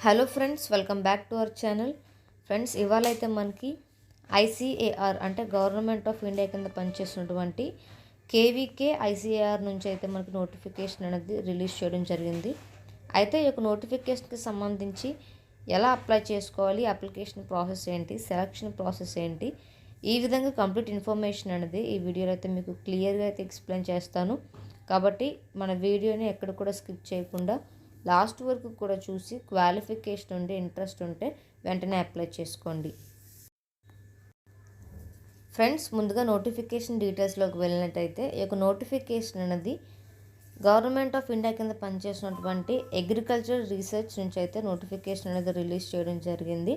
Hello friends welcome back to our channel. Friends ఇవాళ అయితే మనకి ఐసీఏఆర్ అంటే గవర్నమెంట్ ఆఫ్ ఇండియా కింద పనిచేస్తున్నటువంటి కేవీకే ఐసీఏఆర్ నుంచి అయితే మనకి నోటిఫికేషన్ అనేది రిలీజ్ చేయడం జరిగింది. అయితే ఈ యొక్క నోటిఫికేషన్కి సంబంధించి ఎలా అప్లై చేసుకోవాలి అప్లికేషన్ ప్రాసెస్ ఏంటి సెలక్షన్ ప్రాసెస్ ఏంటి ఈ విధంగా కంప్లీట్ ఇన్ఫర్మేషన్ అనేది ఈ వీడియోలో అయితే మీకు క్లియర్గా అయితే ఎక్స్ప్లెయిన్ చేస్తాను. కాబట్టి మన వీడియోని ఎక్కడ కూడా స్కిప్ చేయకుండా లాస్ట్ వరకు కూడా చూసి క్వాలిఫికేషన్ ఉంటే ఇంట్రెస్ట్ ఉంటే వెంటనే అప్లై చేసుకోండి. ఫ్రెండ్స్ ముందుగా నోటిఫికేషన్ డీటెయిల్స్లోకి వెళ్ళినట్టయితే ఈ యొక్క నోటిఫికేషన్ అనేది గవర్నమెంట్ ఆఫ్ ఇండియా కింద పనిచేసినటువంటి అగ్రికల్చర్ రీసెర్చ్ నుంచి అయితే నోటిఫికేషన్ అనేది రిలీజ్ చేయడం జరిగింది.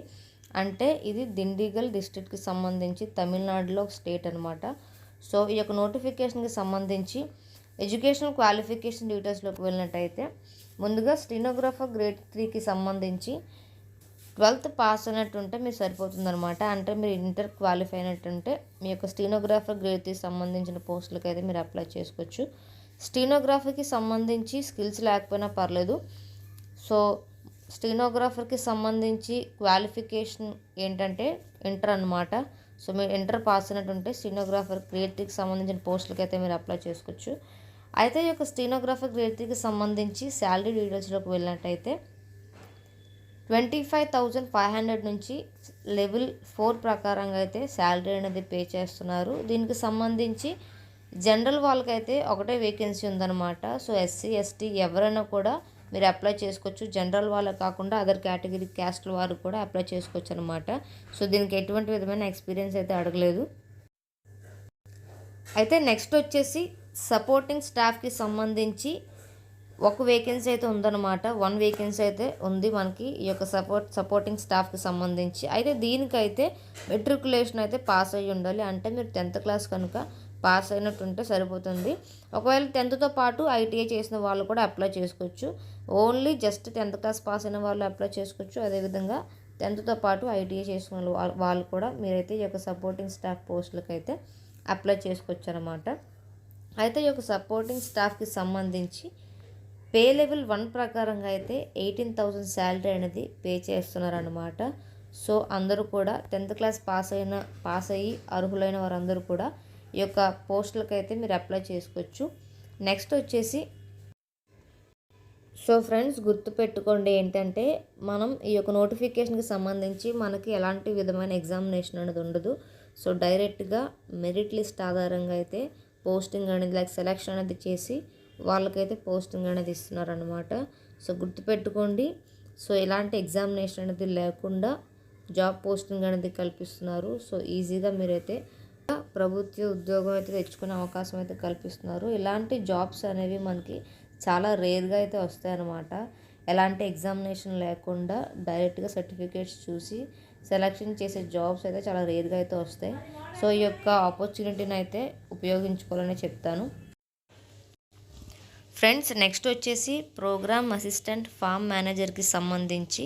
అంటే ఇది దిండిగల్ డిస్ట్రిక్ట్కి సంబంధించి తమిళనాడులో స్టేట్ అనమాట సో ఈ యొక్క నోటిఫికేషన్కి సంబంధించి ఎడ్యుకేషనల్ క్వాలిఫికేషన్ డీటెయిల్స్లోకి వెళ్ళినట్టయితే ముందుగా స్టీనోగ్రాఫర్ గ్రేడ్ త్రీకి సంబంధించి ట్వెల్త్ పాస్ అయినట్టుంటే మీరు సరిపోతుందన్నమాట. అంటే మీరు ఇంటర్ క్వాలిఫై అయినట్టుంటే మీ యొక్క స్టీనోగ్రాఫర్ గ్రేడ్ త్రీ సంబంధించిన పోస్టులకు అయితే మీరు అప్లై చేసుకోవచ్చు. స్టీనోగ్రఫీకి సంబంధించి స్కిల్స్ లేకపోయినా పర్లేదు. సో స్టీనోగ్రాఫర్కి సంబంధించి క్వాలిఫికేషన్ ఏంటంటే ఇంటర్ అనమాట సో మీరు ఇంటర్ పాస్ అయినట్టుంటే స్టీనోగ్రాఫర్ క్రియేటివ్కి సంబంధించిన పోస్టులకి అయితే మీరు అప్లై చేసుకోవచ్చు. అయితే ఈ యొక్క స్టీనోగ్రాఫర్ గ్రేడ్ సంబంధించి శాలరీ డీటెయిల్స్లోకి వెళ్ళినట్టయితే twenty five thousand five hundred నుంచి లెవెల్ ఫోర్ ప్రకారంగా అయితే శాలరీ అనేది పే చేస్తున్నారు. దీనికి సంబంధించి జనరల్ వాళ్ళకైతే ఒకటే వేకెన్సీ ఉందన్నమాట. సో ఎస్సీ ఎస్టీ ఎవరైనా కూడా మీరు అప్లై చేసుకోవచ్చు. జనరల్ వాళ్ళకి కాకుండా అదర్ కేటగిరీ క్యాస్ట్ల వారు కూడా అప్లై చేసుకోవచ్చు అనమాట సో దీనికి ఎటువంటి విధమైన ఎక్స్పీరియన్స్ అయితే అడగలేదు. అయితే నెక్స్ట్ వచ్చేసి సపోర్టింగ్ స్టాఫ్కి సంబంధించి ఒక వేకెన్సీ అయితే ఉందన్నమాట. వన్ వేకెన్సీ అయితే ఉంది మనకి ఈ యొక్క సపోర్ట్ సపోర్టింగ్ స్టాఫ్కి సంబంధించి. అయితే దీనికైతే మెట్రికులేషన్ అయితే పాస్ అయ్యి ఉండాలి. అంటే మీరు టెన్త్ క్లాస్ కనుక పాస్ అయినట్టు ఉంటే సరిపోతుంది. ఒకవేళ టెన్త్తో పాటు ఐటీఐ చేసిన వాళ్ళు కూడా అప్లై చేసుకోవచ్చు. Only just tenth class pass అయిన వాళ్ళు అప్లై చేసుకోవచ్చు. అదేవిధంగా టెన్త్తో పాటు ఐటీఐ చేసుకున్న వాళ్ళు కూడా మీరైతే ఈ యొక్క సపోర్టింగ్ స్టాఫ్ పోస్టులకైతే అయితే అప్లై చేసుకోవచ్చు అనమాట అయితే ఈ యొక్క సపోర్టింగ్ స్టాఫ్కి సంబంధించి పే లెవెల్ వన్ ప్రకారంగా అయితే ఎయిటీన్ థౌజండ్ శాలరీ అనేది పే చేస్తున్నారనమాట సో అందరూ కూడా టెన్త్ క్లాస్ పాస్ అయిన పాస్ అయ్యి అర్హులైన వారందరూ కూడా ఈ యొక్క పోస్టులకు అయితే మీరు అప్లై చేసుకోవచ్చు. నెక్స్ట్ వచ్చేసి సో ఫ్రెండ్స్ గుర్తుపెట్టుకోండి ఏంటంటే మనం ఈ యొక్క నోటిఫికేషన్కి సంబంధించి మనకి ఎలాంటి విధమైన ఎగ్జామినేషన్ అనేది ఉండదు. సో డైరెక్ట్గా మెరిట్ లిస్ట్ ఆధారంగా అయితే పోస్టింగ్ అనేది లైక్ సెలెక్షన్ అనేది చేసి వాళ్ళకైతే పోస్టింగ్ అనేది ఇస్తున్నారనమాట సో గుర్తుపెట్టుకోండి. సో ఎలాంటి ఎగ్జామినేషన్ అనేది లేకుండా జాబ్ పోస్టింగ్ అనేది కల్పిస్తున్నారు. సో ఈజీగా మీరైతే ప్రభుత్వ ఉద్యోగం అయితే తెచ్చుకునే అవకాశం అయితే కల్పిస్తున్నారు. ఇలాంటి జాబ్స్ అనేవి మనకి చాలా రేర్గా అయితే వస్తాయన్నమాట. ఎలాంటి ఎగ్జామినేషన్ లేకుండా డైరెక్ట్గా సర్టిఫికేట్స్ చూసి సెలక్షన్ చేసే జాబ్స్ అయితే చాలా రేర్గా అయితే వస్తాయి. సో ఈ యొక్క ఆపర్చునిటీని అయితే ఉపయోగించుకోవాలని చెప్తాను. ఫ్రెండ్స్ నెక్స్ట్ వచ్చేసి ప్రోగ్రామ్ అసిస్టెంట్ ఫామ్ మేనేజర్కి సంబంధించి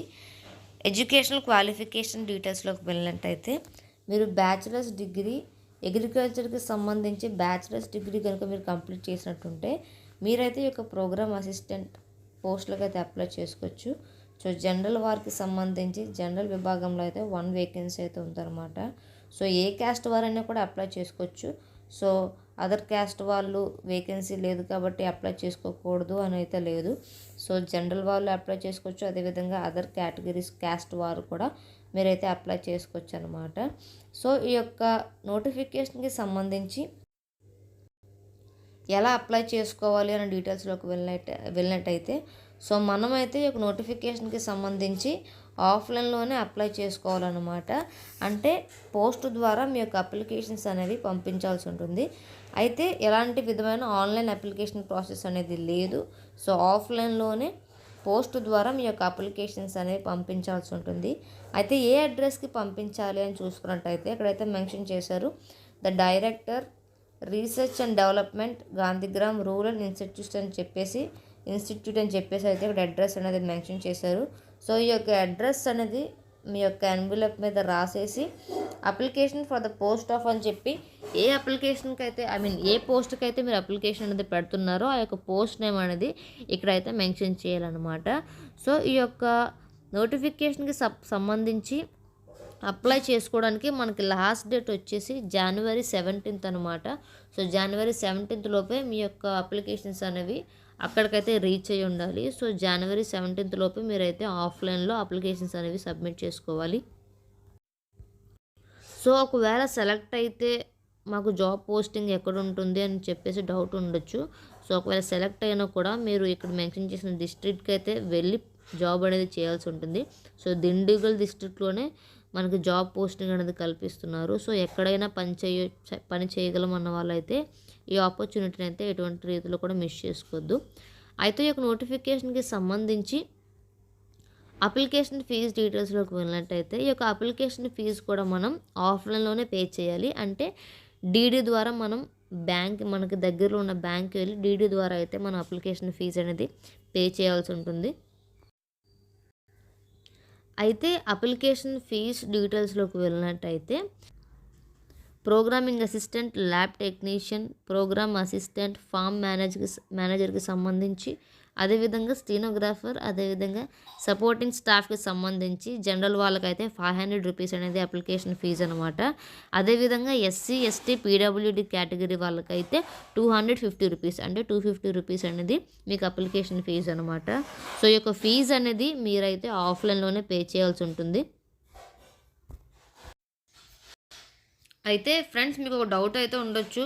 ఎడ్యుకేషనల్ క్వాలిఫికేషన్ డీటెయిల్స్లోకి వెళ్ళినట్టయితే మీరు బ్యాచిలర్స్ డిగ్రీ అగ్రికల్చర్కి సంబంధించి బ్యాచిలర్స్ డిగ్రీ కనుక మీరు కంప్లీట్ చేసినట్టుంటే మీరైతే ఈ యొక్క ప్రోగ్రామ్ అసిస్టెంట్ పోస్టులకు అయితే అప్లై చేసుకోవచ్చు. సో జనరల్ వారికి సంబంధించి జనరల్ విభాగంలో అయితే వన్ వేకెన్సీ అయితే ఉందన్నమాట. సో ఏ క్యాస్ట్ వారైనా కూడా అప్లై చేసుకోవచ్చు. సో అదర్ క్యాస్ట్ వాళ్ళు వేకెన్సీ లేదు కాబట్టి అప్లై చేసుకోకూడదు అని అయితే లేదు. సో జనరల్ వాళ్ళు అప్లై చేసుకోవచ్చు. అదేవిధంగా అదర్ కేటగిరీస్ క్యాస్ట్ వారు కూడా మీరైతే అప్లై చేసుకోవచ్చు అనమాట సో ఈ యొక్క నోటిఫికేషన్కి సంబంధించి ఎలా అప్లై చేసుకోవాలి అనే డీటెయిల్స్లోకి వెళ్ళినట్టు వెళ్ళినట్టయితే సో మనమైతే ఈ యొక్క నోటిఫికేషన్కి సంబంధించి ఆఫ్లైన్లోనే అప్లై చేసుకోవాలన్నమాట. అంటే పోస్ట్ ద్వారా మీ యొక్క అప్లికేషన్స్ అనేవి పంపించాల్సి ఉంటుంది. అయితే ఎలాంటి విధమైన ఆన్లైన్ అప్లికేషన్ ప్రాసెస్ అనేది లేదు. సో ఆఫ్లైన్లోనే పోస్ట్ ద్వారా మీ యొక్క అప్లికేషన్స్ అనేవి పంపించాల్సి ఉంటుంది. అయితే ఏ అడ్రస్కి పంపించాలి అని చూసుకున్నట్టయితే ఇక్కడైతే మెన్షన్ చేశారు. The director research and development Gandhigram rural institute అని చెప్పేసి ఇన్స్టిట్యూట్ అని చెప్పేసి అయితే ఇక్కడ అడ్రస్ అనేది మెన్షన్ చేశారు. సో ఈ యొక్క అడ్రస్ అనేది మీ యొక్క ఎన్విలప్ మీద రాసేసి application for the post of అని చెప్పి ఏ అప్లికేషన్కి అయితే ఐ మీన్ ఏ పోస్ట్కి అయితే మీరు అప్లికేషన్ అనేది పెడుతున్నారో ఆ యొక్క పోస్ట్ నేమ్ అనేది ఇక్కడైతే మెన్షన్ చేయాలన్నమాట. సో ఈ యొక్క నోటిఫికేషన్కి సంబంధించి అప్లై చేసుకోవడానికి మనకి లాస్ట్ డేట్ వచ్చేసి జనవరి సెవెంటీన్త్ అనమాట సో జనవరి సెవెంటీన్త్ లోపే మీ యొక్క అప్లికేషన్స్ అనేవి అక్కడికైతే రీచ్ అయ్యి ఉండాలి. సో జనవరి సెవెంటీన్త్ లోపే మీరైతే ఆఫ్లైన్లో అప్లికేషన్స్ అనేవి సబ్మిట్ చేసుకోవాలి. సో ఒకవేళ సెలెక్ట్ అయితే మాకు జాబ్ పోస్టింగ్ ఎక్కడ ఉంటుంది అని చెప్పేసి డౌట్ ఉండొచ్చు. సో ఒకవేళ సెలెక్ట్ అయినా కూడా మీరు ఇక్కడ మెన్షన్ చేసిన డిస్ట్రిక్ట్కి అయితే వెళ్ళి జాబ్ అనేది చేయాల్సి ఉంటుంది. సో దిండిగల్ డిస్ట్రిక్ట్లోనే మనకి జాబ్ పోస్టింగ్ అనేది కల్పిస్తున్నారు. సో ఎక్కడైనా పని చేయ పని చేయగలం అన్న వాళ్ళైతే ఈ ఆపర్చునిటీని అయితే ఎటువంటి రీతిలో కూడా మిస్ చేసుకోవద్దు అయితే ఈ యొక్క నోటిఫికేషన్కి సంబంధించి అప్లికేషన్ ఫీజు డీటెయిల్స్లోకి వెళ్ళినట్టయితే ఈ యొక్క అప్లికేషన్ ఫీజు కూడా మనం ఆఫ్లైన్లోనే పే చేయాలి. అంటే డీడీ ద్వారా మనం బ్యాంక్ మనకి దగ్గరలో ఉన్న బ్యాంక్ వెళ్ళి డీడీ ద్వారా అయితే మన అప్లికేషన్ ఫీజు అనేది పే చేయాల్సి ఉంటుంది. అయితే అప్లికేషన్ ఫీజ్ డీటెయిల్స్లోకి వెళ్ళినట్టయితే programming assistant lab technician programme assistant farm మేనేజర్కి మేనేజర్కి సంబంధించి అదేవిధంగా స్టీనోగ్రాఫర్ అదేవిధంగా సపోర్టింగ్ స్టాఫ్కి సంబంధించి జనరల్ వాళ్ళకైతే ఫైవ్ హండ్రెడ్ రూపీస్ అనేది అప్లికేషన్ ఫీజు అనమాట అదేవిధంగా ఎస్సీ ఎస్టీ పీడబ్ల్యూడి కేటగిరీ వాళ్ళకైతే టూ హండ్రెడ్ ఫిఫ్టీ రూపీస్ అంటే టూ ఫిఫ్టీ రూపీస్ అనేది మీకు అప్లికేషన్ ఫీజు అనమాట సో ఈ యొక్క ఫీజు అనేది మీరైతే ఆఫ్లైన్లోనే పే చేయాల్సి ఉంటుంది. అయితే ఫ్రెండ్స్ మీకు ఒక డౌట్ అయితే ఉండొచ్చు.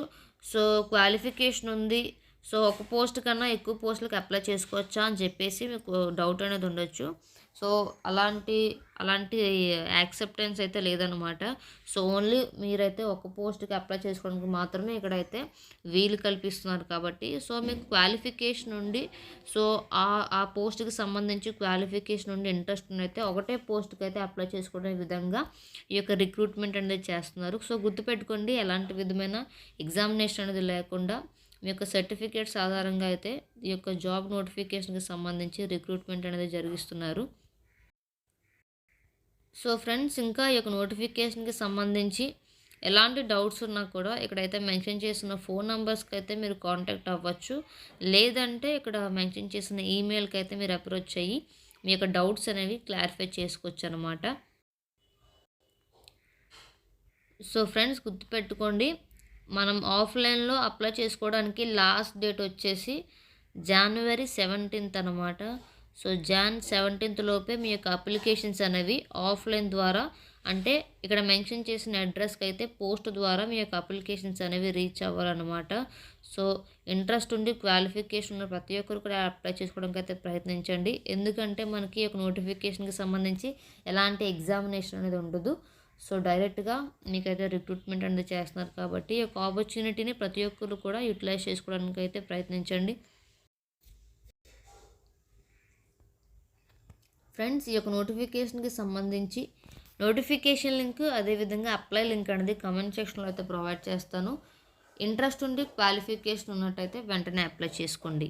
సో క్వాలిఫికేషన్ ఉంది. సో ఒక పోస్ట్ కన్నా ఎక్కువ పోస్టులకు అప్లై చేసుకోవచ్చా అని చెప్పేసి మీకు డౌట్ అనేది ఉండొచ్చు. సో అలాంటి అలాంటి యాక్సెప్టెన్స్ అయితే లేదనమాట సో ఓన్లీ మీరైతే ఒక పోస్ట్కి అప్లై చేసుకోవడానికి మాత్రమే ఇక్కడైతే వీలు కల్పిస్తున్నారు కాబట్టి సో మీకు క్వాలిఫికేషన్ ఉండి సో ఆ ఆ పోస్ట్కి సంబంధించి క్వాలిఫికేషన్ ఉండి ఇంట్రెస్ట్ అయితే ఒకటే పోస్ట్కి అయితే అప్లై చేసుకునే విధంగా ఈ యొక్క రిక్రూట్మెంట్ అనేది చేస్తున్నారు. సో గుర్తుపెట్టుకోండి ఎలాంటి విధమైన ఎగ్జామినేషన్ అనేది లేకుండా మీ యొక్క సర్టిఫికేట్స్ ఆధారంగా అయితే ఈ యొక్క జాబ్ నోటిఫికేషన్కి సంబంధించి రిక్రూట్మెంట్ అనేది జరిగిస్తున్నారు. సో ఫ్రెండ్స్ ఇంకా ఈ యొక్క నోటిఫికేషన్కి సంబంధించి ఎలాంటి డౌట్స్ ఉన్నా కూడా ఇక్కడైతే మెన్షన్ చేసిన ఫోన్ నెంబర్స్కి అయితే మీరు కాంటాక్ట్ అవ్వచ్చు. లేదంటే ఇక్కడ మెన్షన్ చేసిన ఈమెయిల్కి అయితే మీరు అప్రోచ్ అయ్యి మీ యొక్క డౌట్స్ అనేవి క్లారిఫై చేసుకోవచ్చు అనమాట సో ఫ్రెండ్స్ గుర్తుపెట్టుకోండి మనం ఆఫ్లైన్లో అప్లై చేసుకోవడానికి లాస్ట్ డేట్ వచ్చేసి జనవరి సెవెంటీన్త్ అనమాట సో జాన్ సెవెంటీన్త్ లోపే మీ యొక్క అప్లికేషన్స్ అనేవి ఆఫ్లైన్ ద్వారా అంటే ఇక్కడ మెన్షన్ చేసిన అడ్రస్కి అయితే పోస్ట్ ద్వారా మీ యొక్క అప్లికేషన్స్ అనేవి రీచ్ అవ్వాలన్నమాట. సో ఇంట్రెస్ట్ ఉండి క్వాలిఫికేషన్ ఉన్న ప్రతి ఒక్కరు కూడా అప్లై చేసుకోవడానికి అయితే ప్రయత్నించండి. ఎందుకంటే మనకి ఒక నోటిఫికేషన్కి సంబంధించి ఎలాంటి ఎగ్జామినేషన్ అనేది ఉండదు. సో డైరెక్ట్గా మీకైతే రిక్రూట్మెంట్ అనేది చేస్తున్నారు కాబట్టి ఈ యొక్క ఆపర్చునిటీని ప్రతి ఒక్కరు కూడా యూటిలైజ్ చేసుకోవడానికి అయితే ప్రయత్నించండి. ఫ్రెండ్స్ ఈ యొక్క నోటిఫికేషన్కి సంబంధించి నోటిఫికేషన్ లింక్ అదేవిధంగా అప్లై లింక్ అనేది కమెంట్ సెక్షన్లో అయితే ప్రొవైడ్ చేస్తాను. ఇంట్రెస్ట్ ఉండి క్వాలిఫికేషన్ ఉన్నట్టయితే వెంటనే అప్లై చేసుకోండి.